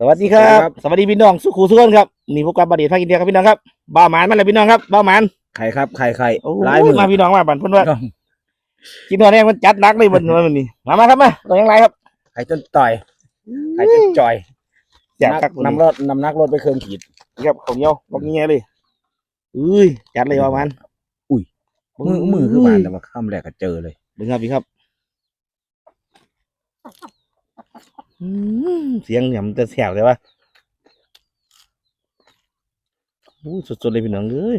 สวัสดีครับสวัสดีครับ สวัสดีพี่น้องสุขุสุขนครับนี่พวกกับบัดเดียภาคอินเดียครับพี่น้องครับบ้าวหมานมาเลยพี่น้องครับบ้าวหมานไข่ครับไข่ไข่โอ้ลายมือมาพี่น้องมาบันเพิ่นว่าพี่น้องกินตัวแรกมันจัดหนักเลยบนวันนี้มามาครับมาตัวยังไงครับไข่จนต่อยไข่จนจ่อยอยากคักนำรถนำนักรถไปเครื่องขีดครับของเหนียวบอกเงี้ยเลยอุ้ยจัดเลยบ้าวหมานอุ้ยมือมือคือบานแต่ว่าข้ามแรกก็เจอเลยเบิ่งครับพี่ครับอืม เสียงเนี่ยมันจะแสบเลยวะอู้สดๆเลยพี่น้องเอ้ย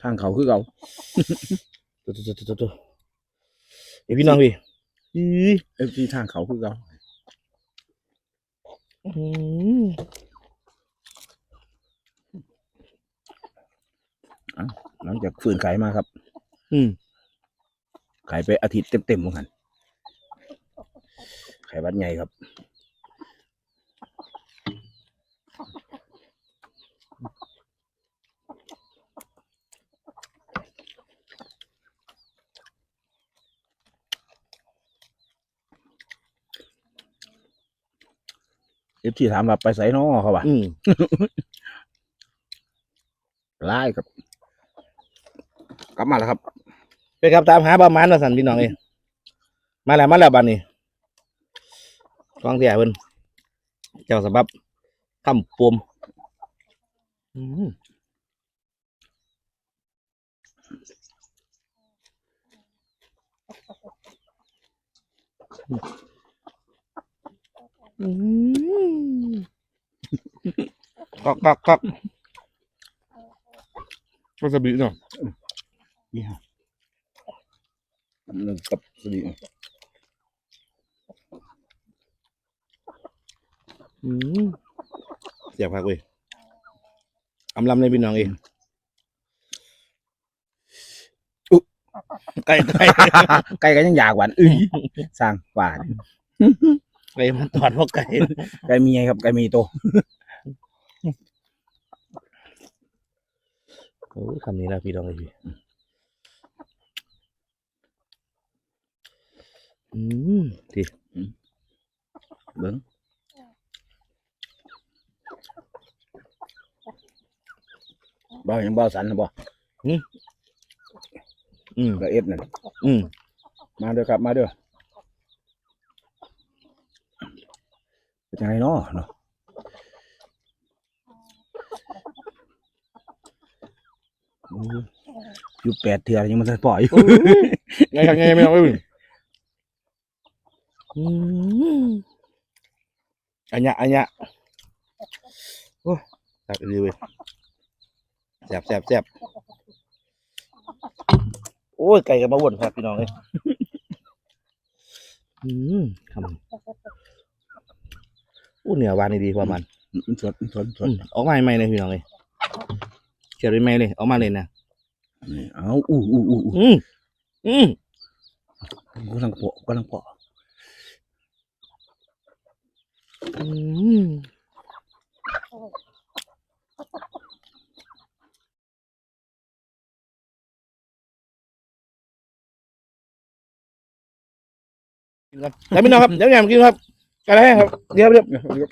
ทางเขาคือเขาตัวตัวตัวตัวตัวเอ้ยพี่น้องพี่อื้อเอฟซีทางเขาคือเขาอืมหลังจากฝืนไข่มาครับ อืมไข่ไปอาทิตย์เต็มๆเหมือนกัน ไข่วัดใหญ่ครับเอฟซีถามว่าไปไสน้อเขาว่าอืมไล่ครับ กลับมาแล้วครับ ไปครับตามหาประมาณว่าสันพี่น้องเองมาแล้วมาแล้วบัดนี้ กองเสียเพิ่นเจ้าสบับคำปวมอืมอืมกักกักกักวาซาบิเนาะนี่ฮะหนึ่งกับสดี อืม เสียบพักเว้ยอำลำในพี่น้องเองไก่ไก่ไก่ก็ยังอยากหวานอื้อสร้างหวานไก่มันตอดพวกไก่ไก่มีไงครับไก่มีโตโอ้ยคำนี้นะพี่น้องเลยพี่อืมทีเบิ้ง บ่ยังบ่สันนะบ่อืมละเอฟนั่นอืมมาเด้อครับ มาเด้อเป็นยังไงเนาะเนาะโอ้ยอยู่แปดเถื่อยังมันจะปล่อยอยู่ไงครับไงไม่ต้องไปบึงอืมอันเนี้ยอันเนี้ยโอ้ยแซ่บดีเว้ย แซ่บแซ่บแซ่บโอ้ย ไก่กับมาวนครับพี่น้องเลยอืมคำอู้เหนือวานนี่ดีกว่ามันมันสดมันสดสอืดมออกมาใหม่ๆเลยพี่น้องเลยเขียนใหม่ๆเลยออกมาเลยนะนี่เอาอู้อู้อู้อู้อืมอืมกำลังเปาะกำลังเปาะอืม กินครับแล้วพี่น้องครับเดี๋ยวแหนมกินครับกระแล้วครับเดี๋ยวเดี๋ยวเดี๋ยว